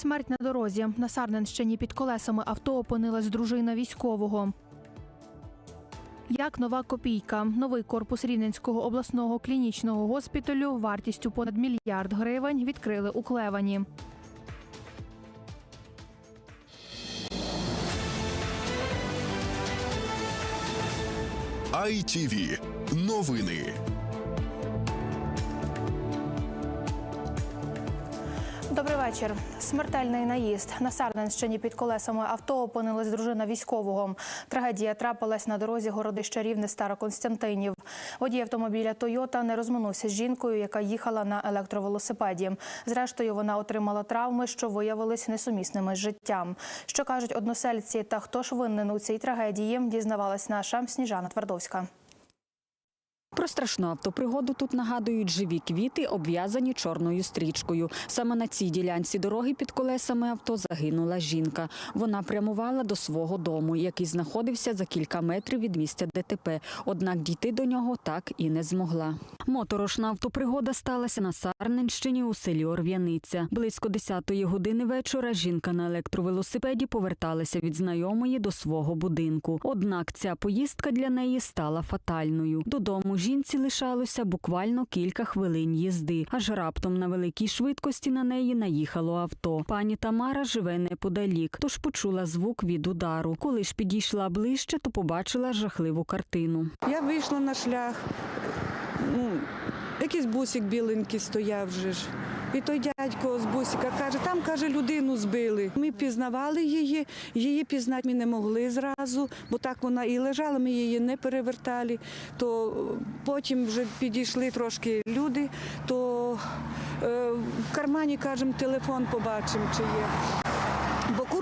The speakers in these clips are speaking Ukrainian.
Смерть на дорозі. На Сарненщині під колесами авто опинилась дружина військового. Як нова копійка. Новий корпус Рівненського обласного клінічного госпіталю вартістю понад мільярд гривень відкрили у Клевані. ITV. Новини. Вечір. Смертельний наїзд. На Сарненщині під колесами авто опинилась дружина військового. Трагедія трапилась на дорозі городища Рівне Староконстянтинів. Водій автомобіля Тойота не розминувся з жінкою, яка їхала на електровелосипеді. Зрештою, вона отримала травми, що виявились несумісними з життям. Що кажуть односельці та хто ж винен у цій трагедії, дізнавалась наша Сніжана Твардовська. Про страшну автопригоду тут нагадують живі квіти, обв'язані чорною стрічкою. Саме на цій ділянці дороги під колесами авто загинула жінка. Вона прямувала до свого дому, який знаходився за кілька метрів від місця ДТП. Однак дійти до нього так і не змогла. Моторошна автопригода сталася на Сарненщині у селі Орв'яниця. Близько 10-ї години вечора жінка на електровелосипеді поверталася від знайомої до свого будинку. Однак ця поїздка для неї стала фатальною. Додому жінці лишалося буквально кілька хвилин їзди, аж раптом на великій швидкості на неї наїхало авто. Пані Тамара живе неподалік, тож почула звук від удару. Коли ж підійшла ближче, то побачила жахливу картину. Я вийшла на шлях. Ну, якийсь бусик біленький стояв вже ж. І той дядько з бусика каже, там каже, людину збили. Ми пізнавали її, її пізнати ми не могли зразу, бо так вона і лежала, ми її не перевертали. То потім вже підійшли трошки люди, то е, в кармані, кажемо, телефон побачимо, чи є.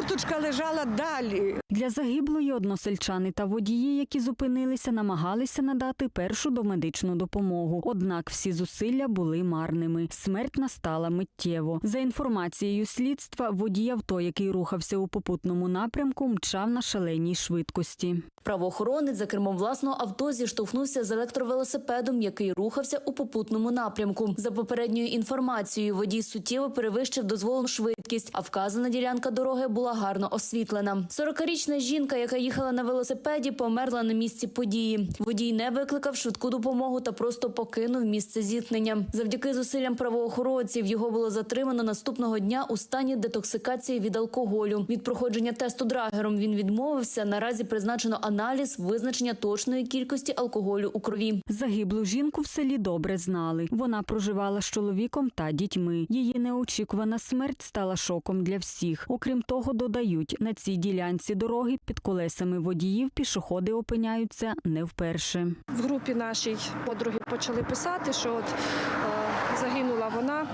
Курточка лежала далі. Для загиблої односельчани та водії, які зупинилися, намагалися надати першу домедичну допомогу. Однак всі зусилля були марними. Смерть настала миттєво. За інформацією слідства, водій авто, який рухався у попутному напрямку, мчав на шаленій швидкості. Правоохоронець за кермом власного авто зіштовхнувся з електровелосипедом, який рухався у попутному напрямку. За попередньою інформацією, водій суттєво перевищив дозволену швидкість, а вказана ділянка дороги була гарно освітлена. 40-річна жінка, яка їхала на велосипеді, померла на місці події. Водій не викликав швидку допомогу та просто покинув місце зіткнення. Завдяки зусиллям правоохоронців його було затримано наступного дня у стані детоксикації від алкоголю. Від проходження тесту драгером він відмовився. Наразі призначено аналіз визначення точної кількості алкоголю у крові. Загиблу жінку в селі добре знали. Вона проживала з чоловіком та дітьми. Її неочікувана смерть стала шоком для всіх. Окрім того, додають, на цій ділянці дороги під колесами водіїв пішоходи опиняються не вперше. в групі нашій подруги почали писати, що от е, загинула вона.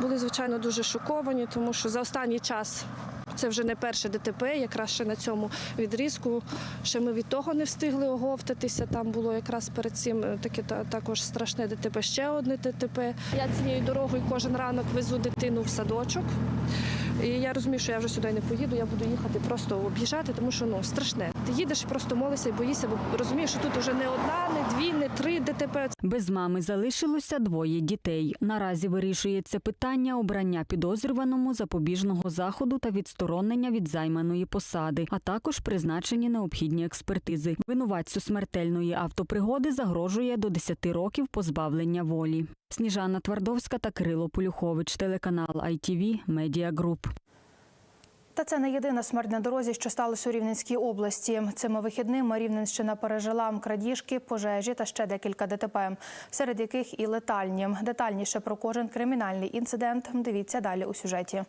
Були, звичайно, дуже шоковані, тому що за останній час це вже не перше ДТП, якраз ще на цьому відрізку. Ще ми від того не встигли оговтатися. Там було якраз перед цим е, таке та- також страшне ДТП, ще одне ДТП. Я цією дорогою кожен ранок везу дитину в садочок. І я розумію, що я вже сюди не поїду, я буду їхати просто об'їжджати, тому що ну страшне. Ти їдеш просто молишся і боїшся, бо розумієш, що тут вже не одна, не дві, не три ДТП. Без мами залишилося двоє дітей. Наразі вирішується питання обрання підозрюваному запобіжного заходу та відсторонення від займаної посади, а також призначені необхідні експертизи. Винуватцю смертельної автопригоди загрожує до 10 років позбавлення волі. Сніжана Твардовська та Кирило Полюхович, телеканал ITV Media Group. Та це не єдина смерть на дорозі, що сталося у Рівненській області. Цими вихідними Рівненщина пережила крадіжки, пожежі та ще декілька ДТП, серед яких і летальні. Детальніше про кожен кримінальний інцидент дивіться далі у сюжеті.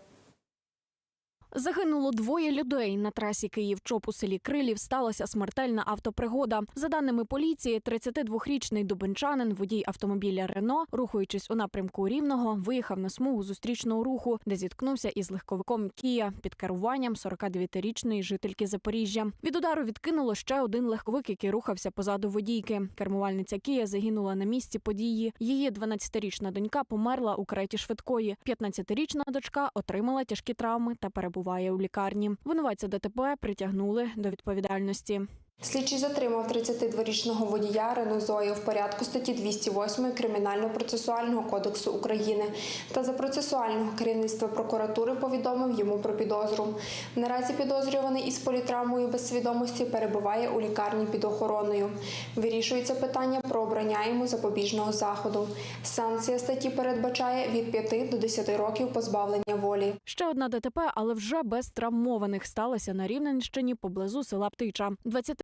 Загинуло двоє людей. На трасі Київ-Чоп у селі Крилів сталася смертельна автопригода. За даними поліції, 32-річний дубенчанин, водій автомобіля Рено, рухаючись у напрямку Рівного, виїхав на смугу зустрічного руху, де зіткнувся із легковиком Кія під керуванням 49-річної жительки Запоріжжя. Від удару відкинуло ще один легковик, який рухався позаду водійки. Кермувальниця Кія загинула на місці події. Її 12-річна донька померла у кареті швидкої. 15-річна дочка отримала тяжкі травми та перебуває у лікарні. Винуватця ДТП притягнули до відповідальності. Слідчий затримав 32-річного водія Зою в порядку статті 208 Кримінально-процесуального кодексу України та за процесуального керівництва прокуратури повідомив йому про підозру. Наразі підозрюваний із політравмою без свідомості перебуває у лікарні під охороною. Вирішується питання про обрання йому запобіжного заходу. Санкція статті передбачає від 5 до 10 років позбавлення волі. Ще одна ДТП, але вже без травмованих, сталася на Рівненщині поблизу села Птича.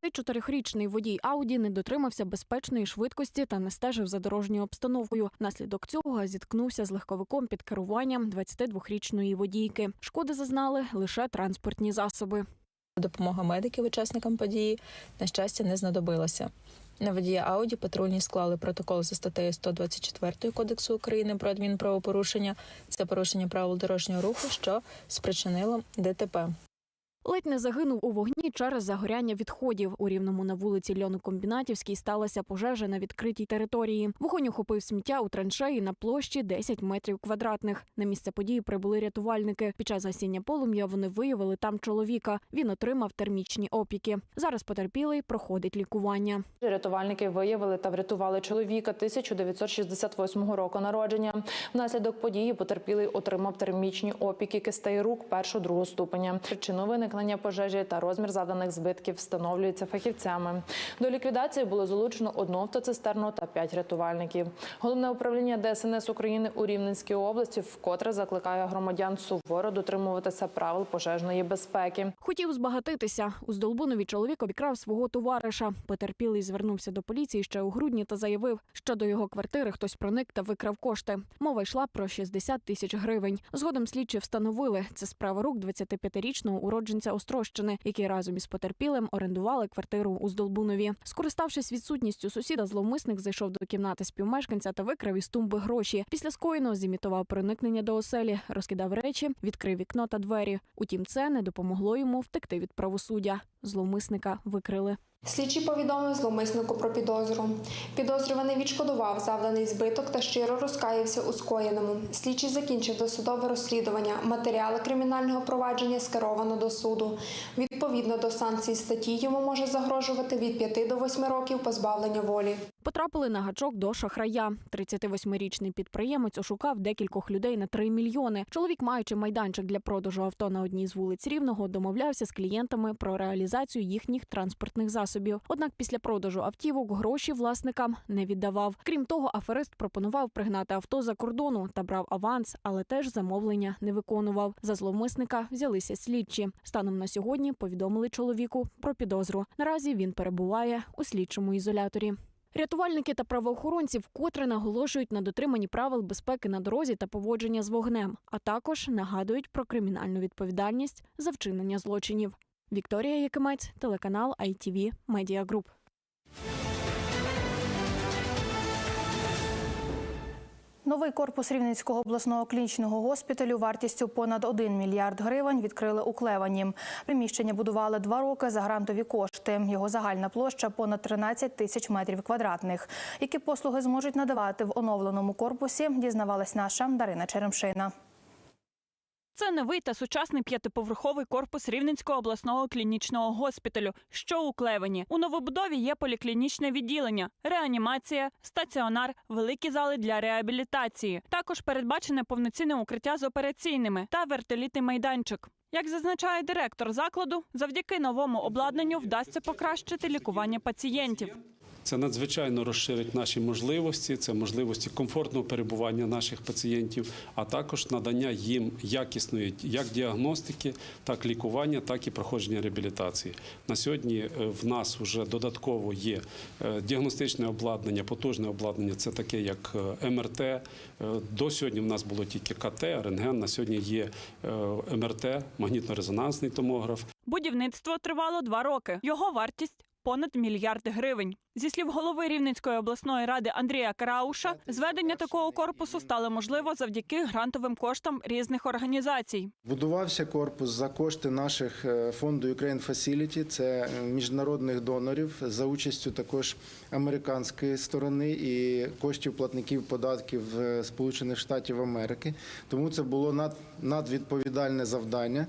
24-річний водій Ауді не дотримався безпечної швидкості та не стежив за дорожньою обстановкою. Наслідок цього зіткнувся з легковиком під керуванням 22-річної водійки. Шкоди зазнали лише транспортні засоби. Допомога медиків учасникам події, на щастя, не знадобилася. На водія Ауді патрульні склали протокол за статтею 124 Кодексу України про адмінправопорушення. Це порушення правил дорожнього руху, що спричинило ДТП. Ледь не загинув у вогні через загоряння відходів. У рівному на вулиці Льоно-Комбінатівській сталася пожежа на відкритій території. Вогонь охопив сміття у траншеї на площі 10 метрів квадратних. На місце події прибули рятувальники. Під час гасіння полум'я вони виявили там чоловіка. Він отримав термічні опіки. Зараз потерпілий проходить лікування. Рятувальники виявили та врятували чоловіка 1968 року народження. Внаслідок події потерпілий отримав термічні опіки кистей рук першого-другого ступеня. Причину виникнення пожежі та розмір завданих збитків встановлюється фахівцями. До ліквідації було залучено одну автоцистерну та п'ять рятувальників. Головне управління ДСНС України у Рівненській області вкотре закликає громадян суворо дотримуватися правил пожежної безпеки. Хотів збагатитися. У Здолбунові чоловік обікрав свого товариша. Потерпілий звернувся до поліції ще у грудні та заявив, що до його квартири хтось проник та викрав кошти. Мова йшла про 60 тисяч гривень. Згодом слідчі встановили це справа рук 25-річного уродженця Острощини, який разом із потерпілим орендували квартиру у Здолбунові. Скориставшись відсутністю сусіда, зловмисник зайшов до кімнати співмешканця та викрав із тумби гроші. Після скоєного зімітував проникнення до оселі, розкидав речі, відкрив вікно та двері. Утім, це не допомогло йому втекти від правосуддя. Зловмисника викрили. Слідчий повідомив зловмиснику про підозру. Підозрюваний відшкодував завданий збиток та щиро розкаявся у скоєному. Слідчий закінчив досудове розслідування. Матеріали кримінального провадження скеровано до суду. Відповідно до санкцій статті йому може загрожувати від 5 до 8 років позбавлення волі. Потрапили на гачок до шахрая. 38-річний підприємець ошукав декількох людей на 3 мільйони. Чоловік, маючи майданчик для продажу авто на одній з вулиць Рівного, домовлявся з клієнтами про реалізацію їхніх транспортних засобів. Однак після продажу автівок гроші власникам не віддавав. Крім того, аферист пропонував пригнати авто за кордону та брав аванс, але теж замовлення не виконував. За зловмисника взялися слідчі. Станом на сьогодні повідомили чоловіку про підозру. Наразі він перебуває у слідчому ізоляторі. Рятувальники та правоохоронці вкотре наголошують на дотриманні правил безпеки на дорозі та поводження з вогнем, а також нагадують про кримінальну відповідальність за вчинення злочинів. Вікторія Якимець, телеканал ITV Media Group. Новий корпус Рівненського обласного клінічного госпіталю вартістю понад 1 мільярд гривень відкрили у Клевані. Приміщення будували два роки за грантові кошти. Його загальна площа понад 13 тисяч метрів квадратних. Які послуги зможуть надавати в оновленому корпусі, дізнавалась наша Дарина Черемшина. Це новий та сучасний п'ятиповерховий корпус Рівненського обласного клінічного госпіталю, що у Клевені. У новобудові є поліклінічне відділення, реанімація, стаціонар, великі зали для реабілітації. Також передбачене повноцінне укриття з операційними та вертолітний майданчик. Як зазначає директор закладу, завдяки новому обладнанню вдасться покращити лікування пацієнтів. Це надзвичайно розширить наші можливості, це можливості комфортного перебування наших пацієнтів, а також надання їм якісної як діагностики, так лікування, так і проходження реабілітації. На сьогодні е, в нас вже додатково є е, діагностичне обладнання, потужне обладнання. Це таке як е, МРТ. До сьогодні в нас було тільки КТ, рентген. На сьогодні є МРТ, магнітно-резонансний томограф. Будівництво тривало два роки. Його вартість понад мільярд гривень. Зі слів голови Рівненської обласної ради Андрія Карауша, зведення такого корпусу стало можливо завдяки грантовим коштам різних організацій. Будувався корпус за кошти наших е, фонду Ukraine Facility, це е, міжнародних донорів за участю також американської сторони і коштів платників податків е, Сполучених Штатів Америки. Тому це було надвідповідальне завдання.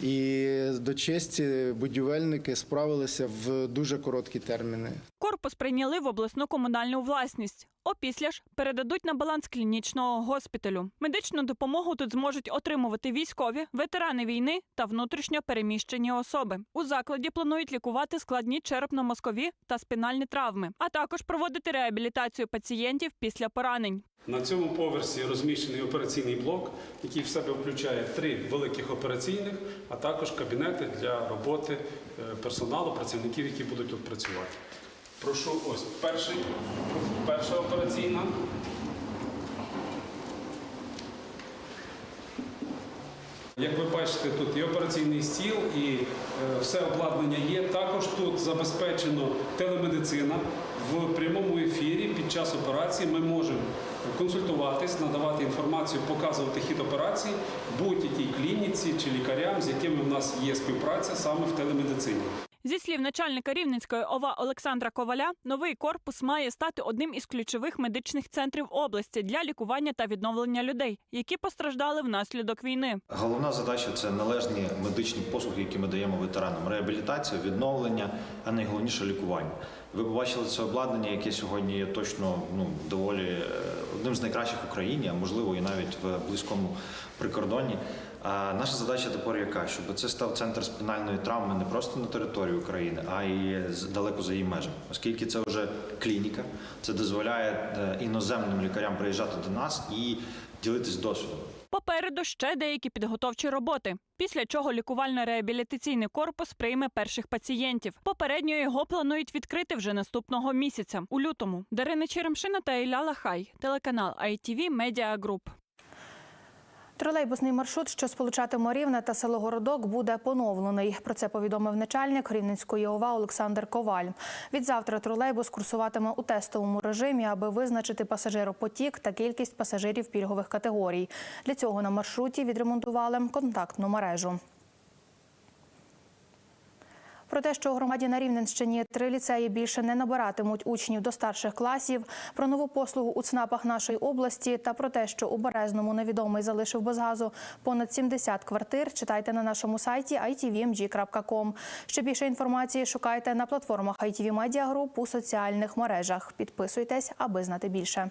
І до честі будівельники справилися в дуже короткі терміни. Корпус прийняли в обласну комунальну власність. Опісля ж передадуть на баланс клінічного госпіталю. Медичну допомогу тут зможуть отримувати військові, ветерани війни та внутрішньо переміщені особи. У закладі планують лікувати складні черепно-мозкові та спінальні травми, а також проводити реабілітацію пацієнтів після поранень. На цьому поверсі розміщений операційний блок, який в себе включає три великих операційних, а також кабінети для роботи е, персоналу, працівників, які будуть тут працювати. Прошу, ось перший, перша операційна. Як ви бачите, тут і операційний стіл, і е, все обладнання є. Також тут забезпечено телемедицина в прямому ефірі. Під час операції ми можемо консультуватись, надавати інформацію, показувати хід операції будь-якій клініці чи лікарям, з якими в нас є співпраця саме в телемедицині. Зі слів начальника Рівненської ОВА Олександра Коваля, новий корпус має стати одним із ключових медичних центрів області для лікування та відновлення людей, які постраждали внаслідок війни. Головна задача це належні медичні послуги, які ми даємо ветеранам. Реабілітація, відновлення, а найголовніше лікування. Ви побачили це обладнання, яке сьогодні є точно ну доволі е, одним з найкращих в Україні, а можливо і навіть в близькому прикордонні. Наша задача тепер яка? Щоб це став центр спінальної травми не просто на території України, а й далеко за її межами, оскільки це вже клініка, це дозволяє е, іноземним лікарям приїжджати до нас і ділитись досвідом. Попереду ще деякі підготовчі роботи, після чого лікувально-реабілітаційний корпус прийме перших пацієнтів. Попередньо його планують відкрити вже наступного місяця, у лютому. Дарина Черемшина та Ілля Лахай, телеканал ITV Media Group. Тролейбусний маршрут, що сполучатиме Рівне та село Городок, буде поновлений. Про це повідомив начальник Рівненської ОВА Олександр Коваль. Відзавтра тролейбус курсуватиме у тестовому режимі, аби визначити пасажиропотік та кількість пасажирів пільгових категорій. Для цього на маршруті відремонтували контактну мережу. Про те, що у громаді на Рівненщині три ліцеї більше не набиратимуть учнів до старших класів, про нову послугу у ЦНАПах нашої області та про те, що у Березному невідомий залишив без газу понад 70 квартир, читайте на нашому сайті itvmg.com. Ще більше інформації шукайте на платформах ITV Media Group у соціальних мережах. Підписуйтесь, аби знати більше.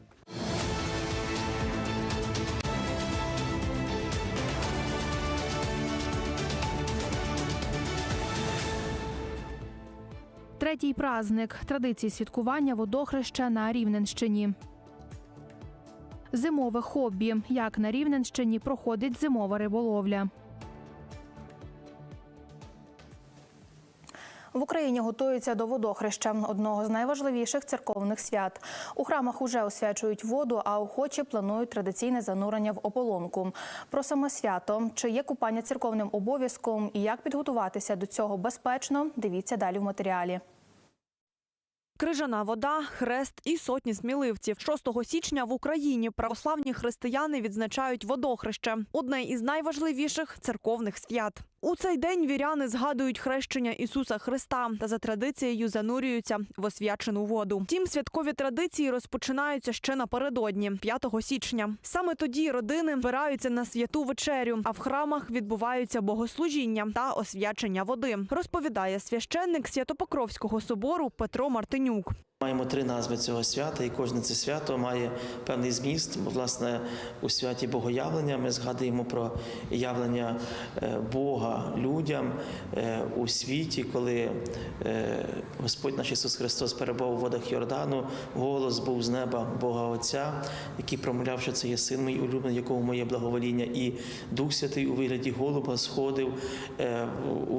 Третій праздник традиції святкування водохреща на Рівненщині. Зимове хобі. Як на Рівненщині проходить зимова риболовля. В Україні готуються до водохреща, одного з найважливіших церковних свят. У храмах уже освячують воду, а охочі планують традиційне занурення в ополонку. Про саме свято, чи є купання церковним обов'язком і як підготуватися до цього безпечно, дивіться далі в матеріалі. Крижана вода, хрест і сотні сміливців. 6 січня в Україні православні християни відзначають водохреще одне із найважливіших церковних свят. У цей день віряни згадують хрещення Ісуса Христа та за традицією занурюються в освячену воду. Тім святкові традиції розпочинаються ще напередодні, 5 січня. Саме тоді родини збираються на святу вечерю, а в храмах відбуваються богослужіння та освячення води. Розповідає священник Святопокровського собору Петро Мартинюк. Маємо три назви цього свята, і кожне це свято має певний зміст. Власне, у святі Богоявлення ми згадуємо про явлення е, Бога людям е, у світі, коли е, Господь наш Ісус Христос перебував у водах Йордану, голос був з неба Бога Отця, який промовляв, що це є син мій улюблений, якому моє благовоління, і Дух Святий у вигляді голуба сходив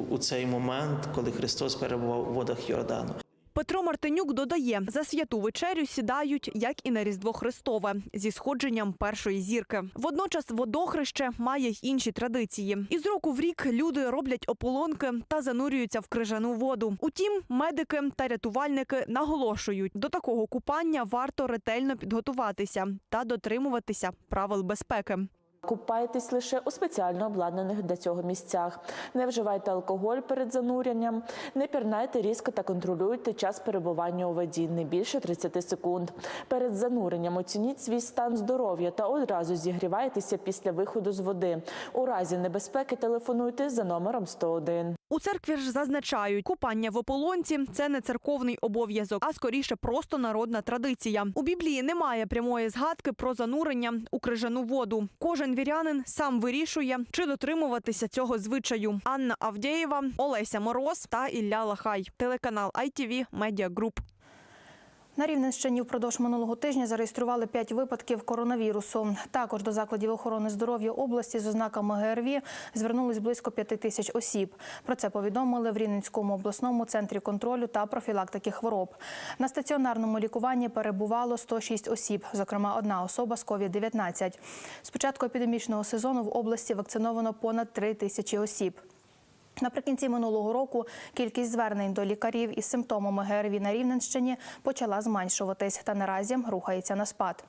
у цей момент, коли Христос перебував у водах Йордану. Петро Мартинюк додає, за святу вечерю сідають, як і на Різдво Христове, зі сходженням першої зірки. Водночас водохреще має й інші традиції. Із року в рік люди роблять ополонки та занурюються в крижану воду. Утім, медики та рятувальники наголошують, до такого купання варто ретельно підготуватися та дотримуватися правил безпеки. Купайтесь лише у спеціально обладнаних для цього місцях. Не вживайте алкоголь перед зануренням, не пірнайте різко та контролюйте час перебування у воді не більше 30 секунд. Перед зануренням оцініть свій стан здоров'я та одразу зігрівайтеся після виходу з води. У разі небезпеки телефонуйте за номером 101. У церкві ж зазначають, купання в ополонці це не церковний обов'язок, а скоріше просто народна традиція. У Біблії немає прямої згадки про занурення у крижану воду. Кожен вірянин сам вирішує, чи дотримуватися цього звичаю. Анна Авдєєва, Олеся Мороз та Ілля Лахай. Телеканал ITV Media Group. На Рівненщині впродовж минулого тижня зареєстрували 5 випадків коронавірусу. Також до закладів охорони здоров'я області з ознаками ГРВІ звернулись близько 5 тисяч осіб. Про це повідомили в Рівненському обласному центрі контролю та профілактики хвороб. На стаціонарному лікуванні перебувало 106 осіб, зокрема одна особа з COVID-19. З початку епідемічного сезону в області вакциновано понад 3 тисячі осіб. Наприкінці минулого року кількість звернень до лікарів із симптомами ГРВІ на Рівненщині почала зменшуватись та наразі рухається на спад.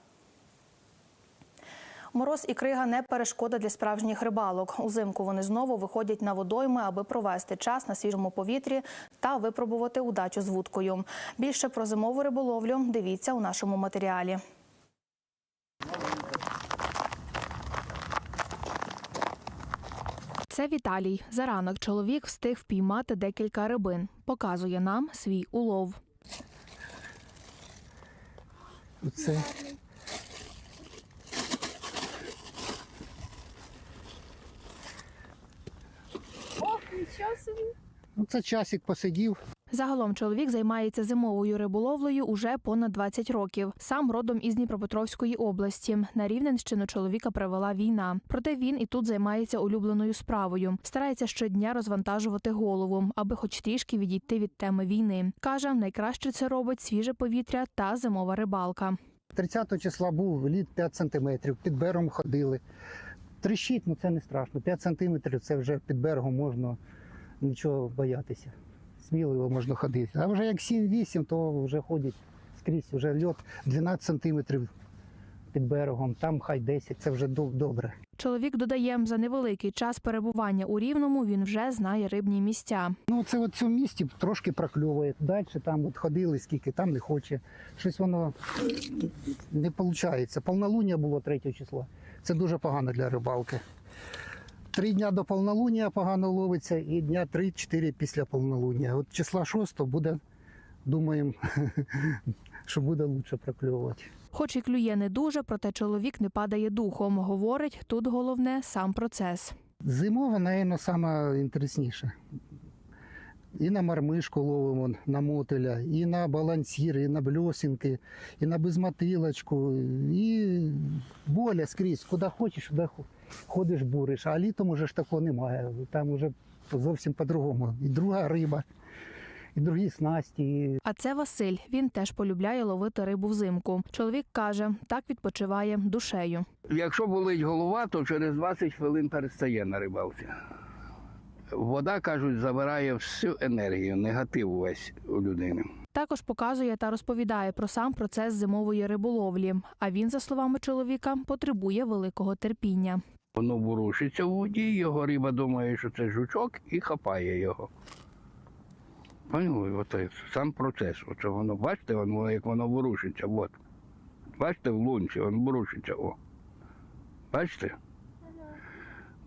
Мороз і крига не перешкода для справжніх рибалок. Узимку вони знову виходять на водойми, аби провести час на свіжому повітрі та випробувати удачу з вудкою. Більше про зимову риболовлю дивіться у нашому матеріалі. Це Віталій. За ранок чоловік встиг впіймати декілька рибин. Показує нам свій улов. Оце. Ох, нічого собі. ну, це часик посидів. Загалом чоловік займається зимовою риболовлею уже понад 20 років. Сам родом із Дніпропетровської області. На Рівненщину чоловіка привела війна. Проте він і тут займається улюбленою справою. Старається щодня розвантажувати голову, аби хоч трішки відійти від теми війни. Каже, найкраще це робить свіже повітря та зимова рибалка. 30 числа був лід 5 сантиметрів, під берегом ходили. Тріщить, ну це не страшно. 5 сантиметрів це вже під берегом можна нічого боятися. Сміливо можна ходити. А вже як 7-8, то вже ходять скрізь. Вже льот 12 сантиметрів під берегом, там хай 10, це вже добре. Чоловік додає, за невеликий час перебування у Рівному він вже знає рибні місця. Ну, це от в цьому місті трошки прокльовує. Далі там от ходили скільки, там не хоче. Щось воно не виходить. Повнолуння було 3 числа. Це дуже погано для рибалки. Три дня до повнолуння погано ловиться і дня 3-4 після повнолуння. От числа 6 буде, думаємо, що буде краще прокльовувати. Хоч і клює не дуже, проте чоловік не падає духом. Говорить, тут головне сам процес. Зимова, напевно, саме інтересніше. І на мармишку ловимо, на мотиля, і на балансір, і на бльосінки, і на безмотилочку, і воля скрізь, куди хочеш, туди хо- ходиш, буриш. А літом уже ж такого немає. Там уже зовсім по-другому. І друга риба, і другі снасті. А це Василь. Він теж полюбляє ловити рибу взимку. Чоловік каже, так відпочиває душею. Якщо болить голова, то через 20 хвилин перестає на рибалці. Вода, кажуть, забирає всю енергію, негатив весь у людини. Також показує та розповідає про сам процес зимової риболовлі. А він, за словами чоловіка, потребує великого терпіння. Воно ворушиться в воді, його риба думає, що це жучок, і хапає його. Поняли? Оце сам процес. Оце воно, бачите, воно, як воно ворушиться. От. Бачите, в лунці, воно ворушиться. О. Бачите?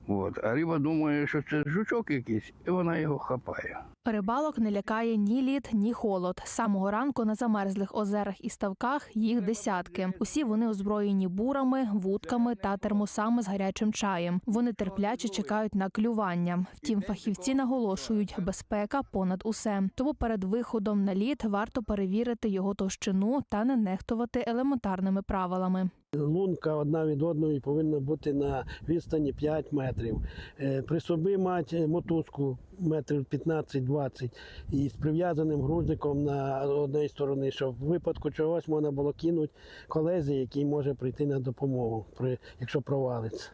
От. А риба думає, що це жучок якийсь, і вона його хапає. Рибалок не лякає ні лід, ні холод. З самого ранку на замерзлих озерах і ставках їх десятки. Усі вони озброєні бурами, вудками та термосами з гарячим чаєм. Вони терпляче чекають на клювання. Втім, фахівці наголошують, безпека понад усе. Тому перед виходом на лід варто перевірити його товщину та не нехтувати елементарними правилами. Лунка одна від одної повинна бути на відстані 5 метрів. Е, При собі мати мотузку метрів 15-20 і з прив'язаним грузиком на одній стороні, щоб в випадку чогось можна було кинути колезі, який може прийти на допомогу, якщо провалиться.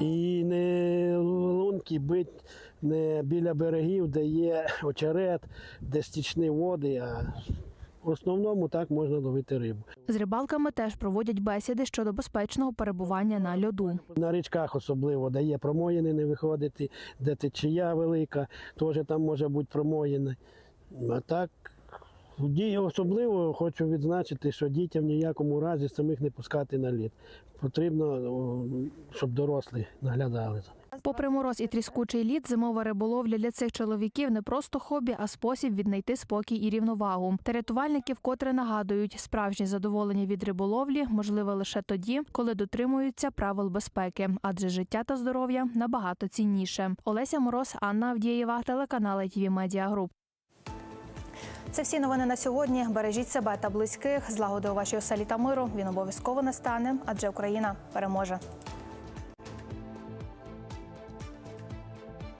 І не лунки бить не біля берегів, де є очерет, де стічні води, а в основному так можна ловити рибу. З рибалками теж проводять бесіди щодо безпечного перебування на льоду. На річках особливо, де є промоїни, не виходити, де течія велика, теж там може бути промоїни. А так, особливо хочу відзначити, що дітям ніякому разі самих не пускати на лід. Потрібно, щоб дорослі наглядали за. Попри мороз і тріскучий лід, зимова риболовля для цих чоловіків не просто хобі, а спосіб віднайти спокій і рівновагу. Та рятувальники вкотре нагадують, справжнє задоволення від риболовлі можливе лише тоді, коли дотримуються правил безпеки, адже життя та здоров'я набагато цінніше. Олеся Мороз, Анна Авдієва, телеканал ITV Media Group. Це всі новини на сьогодні. Бережіть себе та близьких. Злагоди у вашій оселі та миру. Він обов'язково настане, адже Україна переможе.